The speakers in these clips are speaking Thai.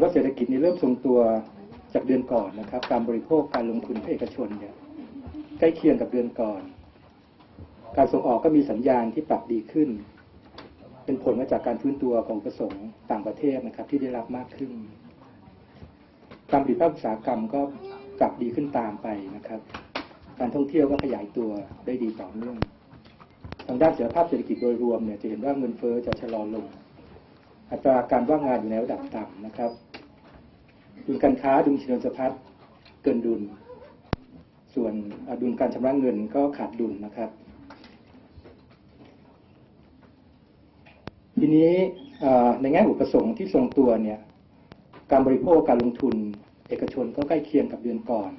ว่าเศรษฐกิจนี้เริ่มทรงตัวจากเดือนก่อนนะครับ การบริโภคการลงทุนภาคเอกชนเนี่ยใกล้เคียงกับเดือนก่อน การส่งออกก็มีสัญญาณที่ปรับดีขึ้น เป็นผลมาจากการฟื้นตัวของประสงค์ต่างประเทศนะครับ ที่ได้รับมากขึ้นการผลิตภาคอุตสาหกรรมก็ปรับดีขึ้นตามไปนะครับ การท่องเที่ยวก็ขยายตัวได้ดีต่อเนื่องทางด้านเสถียรภาพเศรษฐกิจโดยรวมเนี่ยจะเห็นว่าเงินเฟ้อจะชะลอลง อัตราการว่างงานอยู่ในระดับต่ำนะครับ ดุลการค้าดุลเชิงสะพัดเกินดุล ส่วนดุลการชำระเงินก็ขาดดุลนะครับ ทีนี้ในแง่อุปสงค์ที่ทรงตัวเนี่ยการบริโภคการลงทุน เอกชนก็ใกล้เคียงกับเดือนก่อน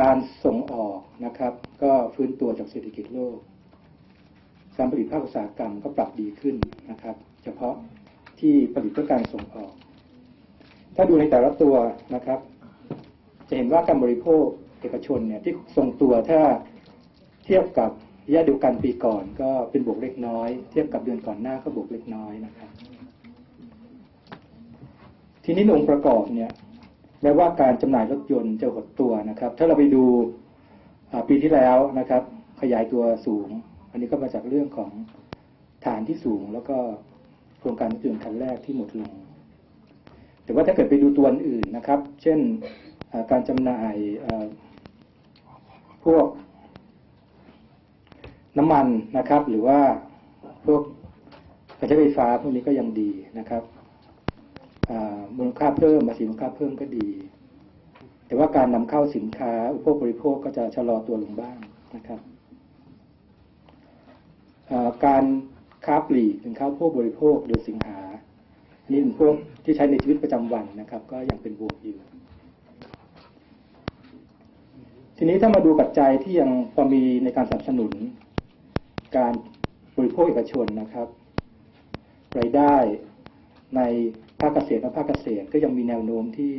การส่งออกนะครับ ก็ฟื้นตัวจากเศรษฐกิจโลกการผลิตภาคอุตสาหกรรมก็ปรับดีขึ้นนะครับ เฉพาะที่ผลิตเพื่อการส่งออก ถ้าดูในแต่ละตัวนะครับ จะเห็นว่าการบริโภคเอกชนเนี่ยที่ทรงตัวถ้าเทียบกับระยะเดียวกันปีก่อนก็เป็นบวกเล็กน้อย เทียบกับเดือนก่อนหน้าก็บวกเล็กน้อยนะครับ ทีนี้องค์ประกอบเนี่ยแม้ว่าการจำหน่ายรถยนต์จะหดตัวนะครับ ถ้าเราไปดูปีที่แล้วนะครับ ขยายตัวสูง อันนี้ก็มาจากเรื่องของฐานที่สูง แล้วก็โครงการรถยนต์คันแรกที่หมดลง แต่ว่าถ้าเกิดไปดูตัวอื่นนะครับ เช่นการจำหน่ายพวกน้ำมันนะครับ หรือว่าพวกกระใช้ไฟฟ้าพวกนี้ก็ยังดีนะครับมูลค่าเพิ่มภาษีมูลค่าเพิ่มก็ดี แต่ว่าการนำเข้าสินค้า อุปโภคบริโภคก็จะชะลอตัวลงบ้างนะครับการค้าปลีกสินค้าพวกบริโภคเดือนสิงหา นี่เป็นพวกที่ใช้ในชีวิตประจำวันนะครับ ก็ยังเป็นบวกอยู่ ทีนี้ถ้ามาดูปัจจัยที่ยังพอมีในการสนับสนุน การบริโภคเอกชนนะครับรายได้ในภาคเกษตรและภาคเกษตรก็ยังมีแนวโน้มที่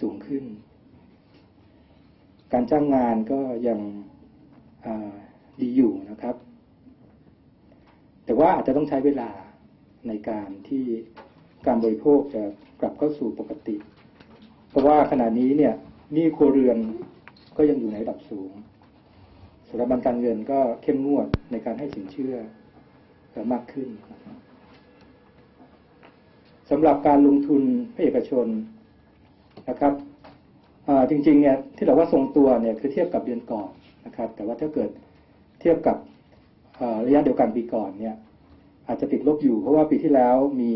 สูงขึ้น การจ้างงานก็ยังดีอยู่นะครับ แต่ว่าอาจจะต้องใช้เวลาในการที่ การบริโภคจะกลับเข้าสู่ปกติ เพราะว่าขณะนี้เนี่ยหนี้ครัวเรือนก็ยังอยู่ในระดับสูงสถาบันการเงินก็เข้มงวดในการให้สินเชื่อมากขึ้นสำหรับการลงทุนให้เอกชนนะครับจริงๆเนี่ยที่เราว่าทรงตัวเนี่ยคือเทียบกับเดือนก่อนนะครับ แต่ว่าถ้าเกิดเทียบกับระยะเดียวกันปีก่อนเนี่ย อาจจะติดลบอยู่เพราะว่าปีที่แล้วมี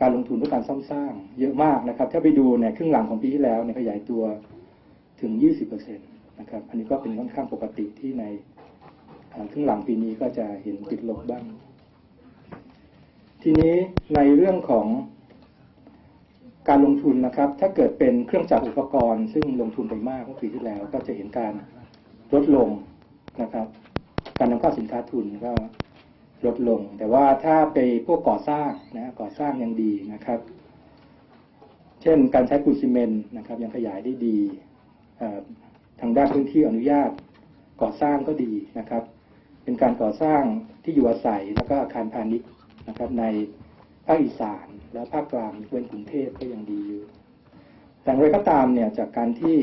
การลงทุนเพื่อการซ่อมสร้าง เยอะมากนะครับ ถ้าไปดูเนี่ยครึ่งหลังของปีที่แล้วเนี่ยขยายตัวถึง 20%นะครับ อันนี้ก็เป็นค่อนข้างปกติที่ในครึ่งหลังปีนี้ก็จะเห็นติดลบบ้าง ทีนี้ในเรื่องของการลงทุนนะครับ ถ้าเกิดเป็นเครื่องจักรอุปกรณ์ ซึ่งลงทุนไปมากเมื่อปีที่แล้ว ก็จะเห็นการลดลงนะครับ การนำเข้าสินค้าทุนก็ ลดลง แต่ว่าถ้าไปพวกก่อสร้างนะก่อสร้างยังดีนะครับ เช่นการใช้ปูนซีเมนต์นะครับ ยังขยายได้ดีทางด้านพื้นที่อนุญาตก่อสร้างก็ดีนะครับ เป็นการก่อสร้างที่อยู่อาศัยแล้วก็อาคารพาณิชย์นะครับ ในภาคอีสานและภาคกลางเป็นกรุงเทพก็ยังดีอยู่แต่ไรก็ตามเนี่ยจากการที่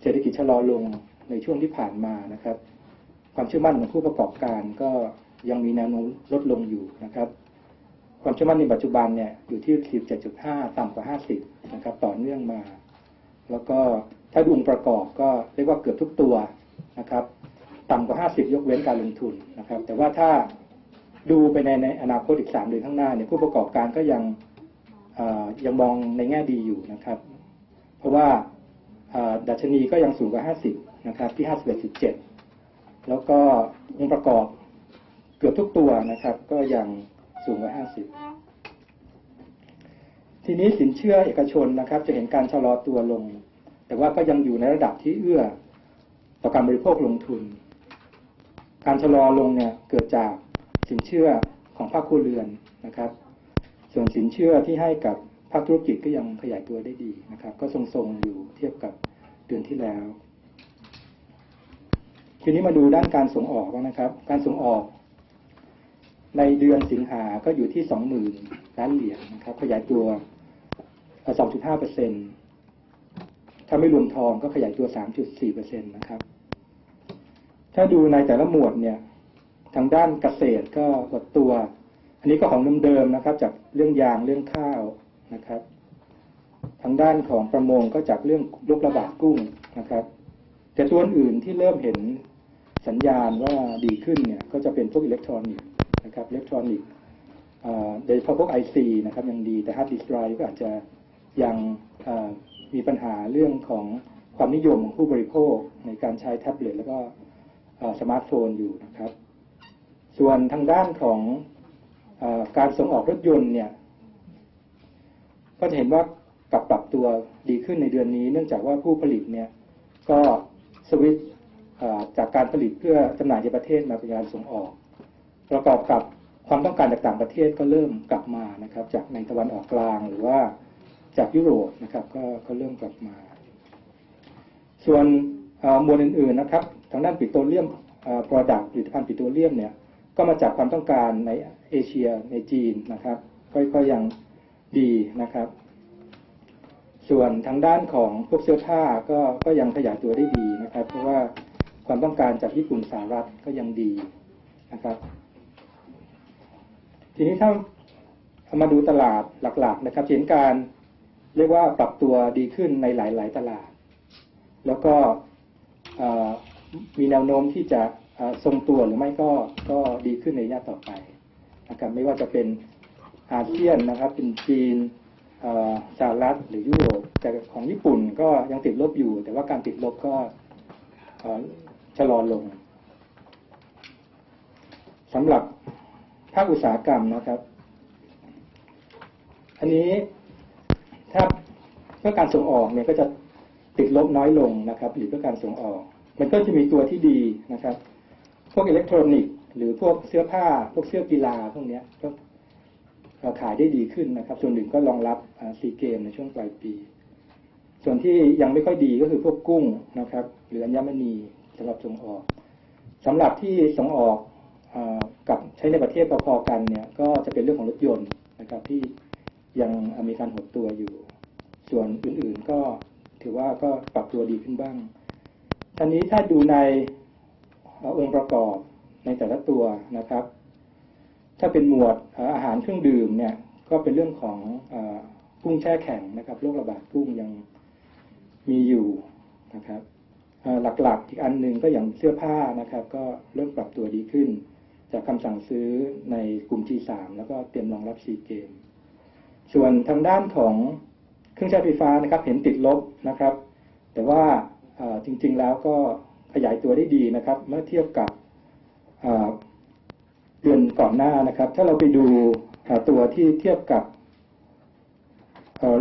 เศรษฐกิจชะลอลงในช่วงที่ผ่านมานะครับ ความเชื่อมั่นของผู้ประกอบการก็ ยังมีแนวโน้มลดลงอยู่นะครับ ความเชื่อมั่นในปัจจุบันเนี่ยอยู่ที่ 17.5 ต่ำกว่า 50 นะครับ ต่อเนื่องมา แล้วก็ถ้าดูองค์ประกอบก็เรียกว่าเกือบทุกตัวนะครับ ต่ำกว่า 50 ยกเว้นการลงทุนนะครับ แต่ว่าถ้าดูไปในในอนาคตอีก 3 เดือนข้างหน้าเนี่ยผู้ประกอบการก็ยังยังมองในแง่ดีอยู่นะครับ เพราะว่าดัชนีก็ยังสูงกว่า 50 นะครับที่ 51.7 แล้วก็องค์ประกอบ เกือบทุกตัวนะครับ ก็ยังสูงกว่า 50 ทีนี้สินเชื่อเอกชนนะครับ จะเห็นการชะลอตัวลง แต่ว่าก็ยังอยู่ในระดับที่เอื้อต่อการบริโภคลงทุน การชะลอลงเนี่ยเกิดจากสินเชื่อของภาคครัวเรือนนะครับ ส่วนสินเชื่อที่ให้กับภาคธุรกิจก็ยังขยายตัวได้ดีนะครับ ก็ทรงๆอยู่เทียบกับเดือนที่แล้ว ทีนี้มาดูด้านการส่งออกนะครับ การส่งออก ในเดือนสิงหาก็อยู่ที่สองหมื่นล้านเหรียญนะครับ ขยายตัว 2.5เปอร์เซ็นต์ถ้าไม่รวมทองก็ขยายตัว 3.4เปอร์เซ็นต์นะครับ ถ้าดูในแต่ละหมวดเนี่ย ทางด้านเกษตรก็หดตัว อันนี้ก็ของเดิมๆนะครับ จากเรื่องยางเรื่องข้าวนะครับ ทางด้านของประมงก็จากเรื่องโรคระบาดกุ้งนะครับ แต่ตัวอื่นที่เริ่มเห็นสัญญาณว่าดีขึ้นเนี่ย ก็จะเป็นพวกอิเล็กทรอนิกส์ นะครับอิเล็กทรอนิกส์โดยเฉพาะพวก IC นะครับยังดีแต่ฮาร์ดดิสก์ไดรฟ์ก็อาจจะยังมีปัญหาเรื่องของความนิยมของผู้บริโภคในการใช้แท็บเล็ตแล้วก็สมาร์ทโฟนอยู่นะครับ ส่วนทางด้านของอการส่งออกรถยนต์เนี่ยก็จะเห็นว่ากลับปรับตัวดีขึ้นในเดือนนี้ เนื่องจากว่าผู้ผลิตเนี่ยก็สวิตจากการผลิตเพื่อจำหน่ายในประเทศมาเป็นการส่งออก ประกอบกับความต้องการจากต่างประเทศก็เริ่มกลับมานะครับ จากในตะวันออกกลางหรือว่าจากยุโรปนะครับ ก็ก็เริ่มกลับมา ส่วนมวลอื่นๆนะครับ ทางด้านปิโตรเลียมปรดักผลิตภัณฑ์ปิโตรเลียมเนี่ยก็มาจากความต้องการในเอเชียในจีนนะครับก็ก็ยังดีนะครับ ส่วนทางด้านของพวกเสื้อผ้าก็ก็ยังขยายตัวได้ดีนะครับ เพราะว่าความต้องการจากญี่ปุ่นสหรัฐก็ยังดีนะครับ ทีนี้ถ้าเอามาดูตลาดหลักๆนะครับเห็นการเรียกว่าปรับตัวดีขึ้นในหลาย ๆ ตลาด แล้วก็มีแนวโน้มที่จะทรงตัวหรือไม่ก็ก็ดีขึ้นในระยะต่อไปนะครับไม่ว่าจะเป็นอาเซียนนะครับเป็นจีนสหรัฐหรือยุโรปแต่ของญี่ปุ่นก็ยังติดลบอยู่ แต่ว่าการติดลบก็ชะลอลงสำหรับ ภาคอุตสาหกรรมนะครับ อันนี้ถ้าเพื่อการส่งออกเนี่ยก็จะติดลบน้อยลงนะครับหรือเพื่อการส่งออก มันก็จะมีตัวที่ดีนะครับ พวกอิเล็กทรอนิกส์หรือพวกเสื้อผ้า พวกเสื้อกีฬาพวกนี้ก็ขายได้ดีขึ้นนะครับ ส่วนหนึ่งก็รองรับซีเกมในช่วงปลายปี ส่วนที่ยังไม่ค่อยดีก็คือพวกกุ้งนะครับ หรืออัญมณีสำหรับส่งออกสำหรับที่ส่งออก กับใช้ในประเทศพอๆกันเนี่ยก็จะเป็นเรื่องของรถยนต์นะครับที่ยังมีการหดตัวอยู่ ส่วนอื่นๆก็ถือว่าก็ปรับตัวดีขึ้นบ้างทีนี้ถ้าดูในองค์ประกอบในแต่ละตัวนะครับ ถ้าเป็นหมวดอาหารเครื่องดื่มเนี่ยก็เป็นเรื่องของกุ้งแช่แข็งนะครับโรคระบาดกุ้งยังมีอยู่นะครับหลักๆอีกอันหนึ่งก็อย่างเสื้อผ้านะครับ ก็เริ่มปรับตัวดีขึ้น จากคำสั่งซื้อในกลุ่ม G3 แล้วก็เตรียมรองรับซีเกม ส่วนทางด้านของเครื่องใช้ไฟฟ้านะครับเห็นติดลบนะครับ แต่ว่าจริงๆแล้วก็ขยายตัวได้ดีนะครับ เมื่อเทียบกับเดือนก่อนหน้านะครับ ถ้าเราไปดูตัวที่เทียบกับ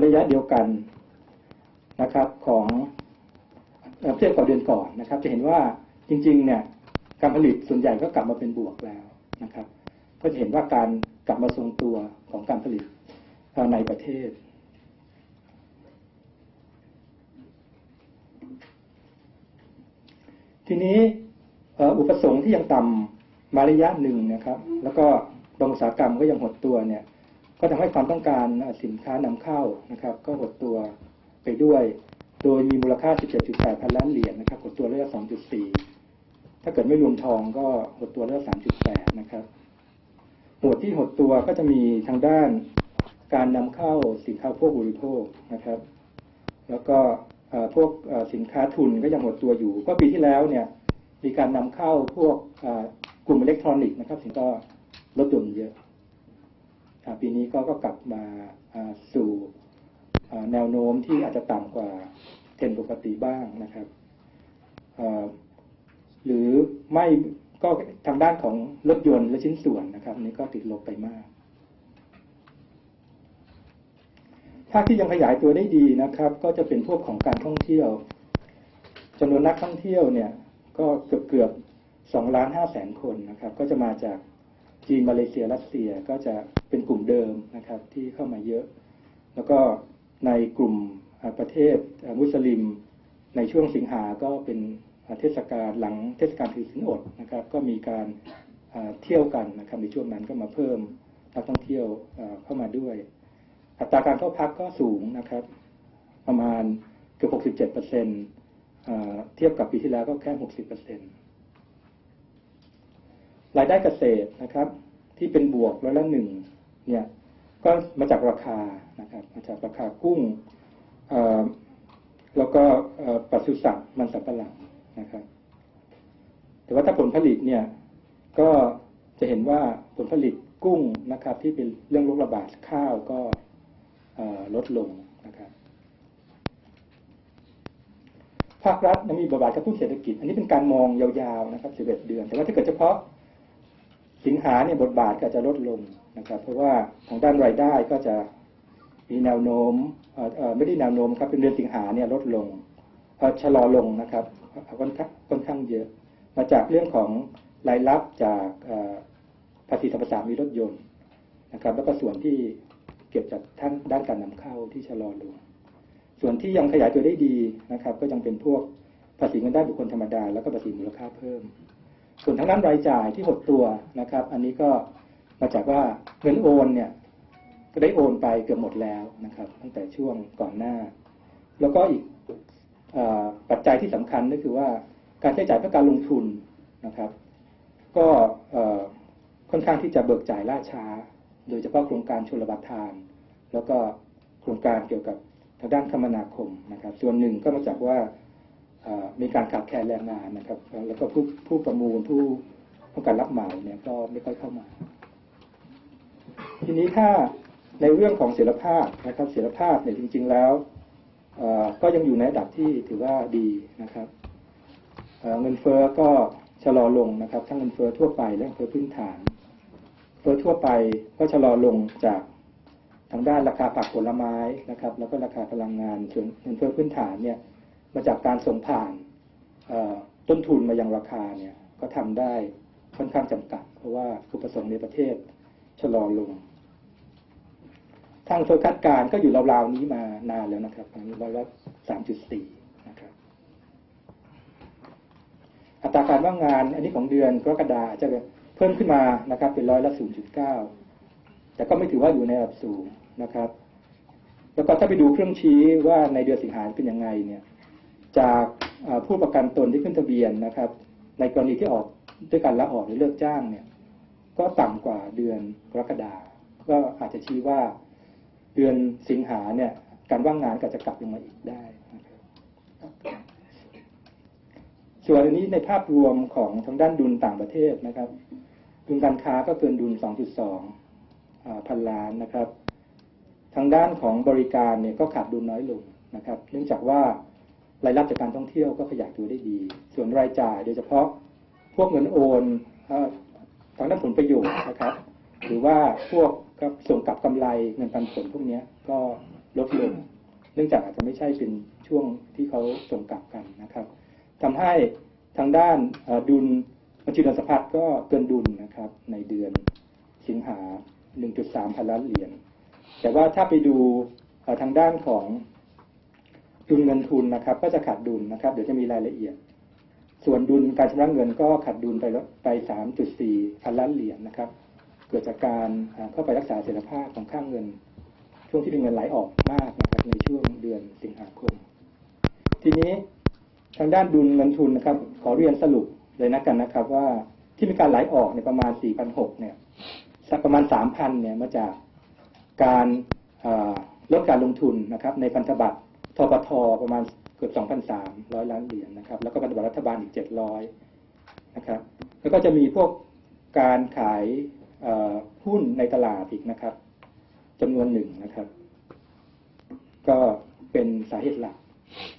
ระยะเดียวกันนะครับของเทียบกับเดือนก่อนนะครับ จะเห็นว่าจริงๆเนี่ย การผลิตส่วนใหญ่ก็กลับมาเป็นบวกแล้วนะครับ ก็จะเห็นว่าการกลับมาทรงตัวของการผลิตในประเทศ ทีนี้อุปสงค์ที่ยังต่ำมาระยะหนึ่งนะครับ แล้วก็บางอุตสาหกรรมก็ยังหดตัวเนี่ย ก็ทำให้ความต้องการสินค้านำเข้านะครับ ก็หดตัวไปด้วย โดยมีมูลค่า 17.8 พันล้านเหรียญนะครับหดตัวเรื่อย2.4 ถ้าเกิดไม่รวมทองก็หดตัวเรื่อย3.8นะครับหมวดที่หดตัวก็จะมีทางด้านการนำเข้าสินค้าพวกบริโภคนะครับ แล้วก็พวกสินค้าทุนก็ยังหดตัวอยู่ ก็ปีที่แล้วเนี่ยมีการนำเข้าพวกกลุ่มอิเล็กทรอนิกส์นะครับ ถึงก็ลดลงเยอะปีนี้ก็ก็กลับมาสู่แนวโน้มที่อาจจะต่ำกว่าเทรนปกติบ้างนะครับ หรือไม่ก็ทางด้านของรถยนต์และชิ้นส่วนนะครับนี้ก็ติดลบไปมากภาคที่ยังขยายตัวได้ดีนะครับ ก็จะเป็นพวกของการท่องเที่ยวจำนวนนักท่องเที่ยวเนี่ยก็เกือบเกือบสองล้านห้าแสนคนนะครับ ก็จะมาจากจีนมาเลเซียรัสเซียก็จะเป็นกลุ่มเดิมนะครับที่เข้ามาเยอะ แล้วก็ในกลุ่มประเทศมุสลิมในช่วงสิงหาก็เป็น เทศกาลหลังเทศกาลถือศีลอดนะครับ ก็มีการเที่ยวกันนะครับในช่วงนั้นก็มาเพิ่มนักท่องเที่ยวเข้ามาด้วย อัตราการเข้าพักก็สูงนะครับ ประมาณเกือบ 67เปอร์เซ็นต์เทียบกับปีที่แล้วก็แค่ 60เปอร์เซ็นต์รายได้เกษตรนะครับ ที่เป็นบวกร้อยละหนึ่งเนี่ยก็มาจากราคานะครับมาจากราคากุ้งแล้วก็ปศุสัตว์มันสำปะหลัง นะครับ แต่ว่าถ้าผลผลิตเนี่ยก็จะเห็นว่าผลผลิตกุ้งนะครับ ที่เป็นเรื่องโรคระบาดข้าวก็ลดลงนะครับภาครัฐมีบทบาทกระตุ้นเศรษฐกิจ อันนี้เป็นการมองยาวๆนะครับ11เดือน แต่ว่าถ้าเกิดเฉพาะสิงหาเนี่ยบทบาทก็จะลดลงนะครับ เพราะว่าทางด้านรายได้ก็จะมีแนวโน้มไม่ได้แนวโน้มครับเป็นเดือนสิงหาเนี่ยลดลง ชะลอลงนะครับค่อนข้างค่อนข้างเยอะ มาจากเรื่องของรายรับจากภาษีสรรพสามิตรถยนต์นะครับ แล้วก็ส่วนที่เก็บจากท่างด้านการนำเข้าที่ชะลอลง ส่วนที่ยังขยายตัวได้ดีนะครับ ก็ยังเป็นพวกภาษีเงินได้บุคคลธรรมดา แล้วก็ภาษีมูลค่าเพิ่ม ส่วนทางด้านรายจ่ายที่หดตัวนะครับ อันนี้ก็มาจากว่าเงินโอนเนี่ยก็ได้โอนไปเกือบหมดแล้วนะครับ ตั้งแต่ช่วงก่อนหน้า แล้วก็อีก ปัจจัยที่สำคัญก็คือว่าการใช้จ่ายเพื่อการลงทุนนะครับ ก็ค่อนข้างที่จะเบิกจ่ายล่าช้า โดยเฉพาะโครงการชลประทาน แล้วก็โครงการเกี่ยวกับทางด้านคมนาคมนะครับ ส่วนหนึ่งก็มาจากว่ามีการขาดแคลนแรงงานนะครับ แล้วก็ผู้ผู้ประมูลผู้ผู้การรับเหมาเนี่ยก็ไม่ค่อยเข้ามา ทีนี้ถ้าในเรื่องของเสถีภาพนะครับเสถีภาพเนี่ยจริง ๆ แล้ว ก็ยังอยู่ในระดับที่ถือว่าดีนะครับเเงินเฟ้อก็ชะลอลงนะครับ ทั้งเงินเฟ้อทั่วไปและเงินเฟ้อพื้นฐาน เฟ้อทั่วไปก็ชะลอลงจากทางด้านราคาผักผลไม้นะครับ แล้วก็ราคาพลังงานส่วนเงินเฟ้อพื้นฐานเนี่ยมาจากการส่งผ่านต้นทุนมายังราคาเนี่ยก็ทำได้ค่อนข้างจำกัด เพราะว่าผู้ประสงค์ในประเทศชะลอลง ทางเฟอร์คาดการก็อยู่ราวๆนี้มานานแล้วนะครับอันนี้ร้อยละสามจุดสี่นะครับอัตราการว่างงานอันนี้ของเดือนกรกฎาจะเพิ่มขึ้นมานะครับเป็นร้อยละศูนย์จุดเก้าแต่ก็ไม่ถือว่าอยู่ในระดับสูงนะครับ แล้วก็ถ้าไปดูเครื่องชี้ว่าในเดือนสิงหาเป็นยังไงเนี่ยจากผู้ประกันตนที่ขึ้นทะเบียนนะครับ ในกรณีที่ออกด้วยการละออกหรือเลิกจ้างเนี่ยก็ต่ำกว่าเดือนกรกฎาก็อาจจะชี้ว่า เดือนสิงหาเนี่ยการว่างงานก็จะกลับลงมาอีกได้ ส่วนอันนี้ในภาพรวมของทางด้านดุลต่างประเทศนะครับ ดุลการค้าก็เกินดุล 2.2 พันล้านนะครับ ทางด้านของบริการเนี่ยก็ขาดดุลน้อยลงนะครับ เนื่องจากว่ารายรับจากการท่องเที่ยวก็ขยายตัวได้ดี ส่วนรายจ่ายโดยเฉพาะพวกเงินโอนทางด้านผลประโยชน์นะครับ หรือว่าพวก กับส่งกลับกำไรเงินปันผลพวกนี้ก็ลดลง เนื่องจากอาจจะไม่ใช่เป็นช่วงที่เขาส่งกลับกันนะครับทำให้ทางด้านดุลบัญชีเงินสะพัดก็เกินดุลนะครับในเดือนสิงหา 1.3 พันล้านเหรียญแต่ว่าถ้าไปดูทางด้านของดุลเงินทุนนะครับ ก็จะขาดดุลนะครับ เดี๋ยวจะมีรายละเอียด ส่วนดุลการชำระเงินก็ขาดดุลไปไป 3.4 พันล้านเหรียญนะครับ เกิดจากการเข้าไปรักษาเสถียรภาพของค่างเงิน ช่วงที่มีเงินไหลออกมากนะครับในช่วงเดือนสิงหาคม ทีนี้ทางด้านดุลเงินทุนนะครับ ขอเรียนสรุปเลยนะกันนะครับ ว่าที่มีการไหลออกในประมาณ 4,600 เนี่ยสักประมาณ 3,000 เนี่ยมาจากการลดการลงทุนนะครับ ในพันธบัตรทปทประมาณเกือบ 2,300 ล้านเหรียญนะครับ แล้วก็พันธบัตรรัฐบาลอีก 700 นะครับ แล้วก็จะมีพวกการขาย หุ้นในตลาดอีกนะครับจำนวนหนึ่งนะครับ ก็เป็นสาเหตุหลัก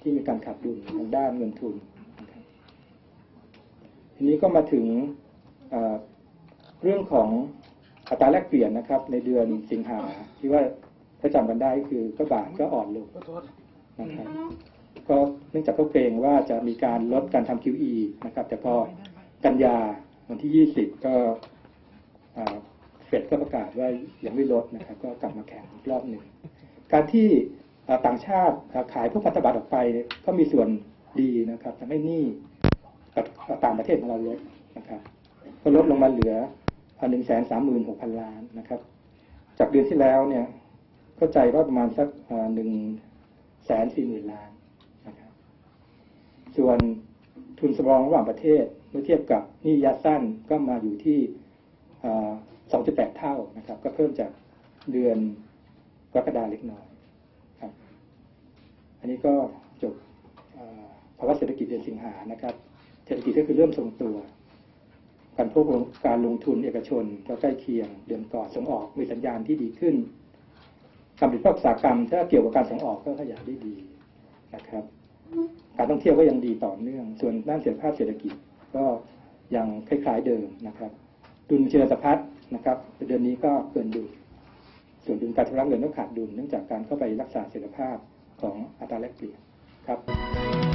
ที่มีการขาดดุลทางด้านเงินทุนทีนี้ก็มาถึงเเรื่องของอัตราแลกเปลี่ยนนะครับ ในเดือนสิงหาที่ว่าถ้าจำกันได้คือก็บาทก็อ่อนลงนะครับก็เนื่องจากเขาเกรงว่าจะมีการลดการทำ QE นะครับ แต่พอกันยาวันที่ 20 ก็ เฟดก็ประกาศว่ายังไม่ลดนะครับ ก็กลับมาแข่งอีกรอบหนึ่ง การที่ต่างชาติขายพวกพันธบัตรออกไปก็มีส่วนดีนะครับทำให้หนี้กับต่างประเทศของเราลดนะครับก็ลดลงมาเหลือหนึ่งแสนสามหมื่นหกพันล้านนะครับ จากเดือนที่แล้วเนี่ยเข้าใจว่าประมาณสักหนึ่งแสนสี่หมื่นล้านนะครับ ส่วนทุนสำรองระหว่างประเทศเมื่อเทียบกับหนี้ระยะสั้นก็มาอยู่ที่ 2.8 เท่านะครับ ก็เพิ่มจากเดือนกรกฎาเล็กน้อยครับ อันนี้ก็จบภาวะเศรษฐกิจเดือนสิงหานะครับ เศรษฐกิจก็คือเริ่มทรงตัว การพบการลงทุนเอกชนก็ใกล้เคียง เดือนก่อนส่งออกมีสัญญาณที่ดีขึ้นการผลิตภาคอุตสาหกรรม ถ้าเกี่ยวกับการส่งออกก็ขยายได้ดีนะครับ การท่องเที่ยวก็ยังดีต่อเนื่อง ส่วนด้านเศรษฐภาพเศรษฐกิจก็ยังคล้ายๆเดิมนะครับ ดุลเชื้อสะพัดนะครับเดือนนี้ก็เกินดุลส่วนดุลการชำระเงินก็ขาดดุลเนื่องจากการเข้าไปรักษาเสถียรภาพของอัตราแลกเปลี่ยนครับ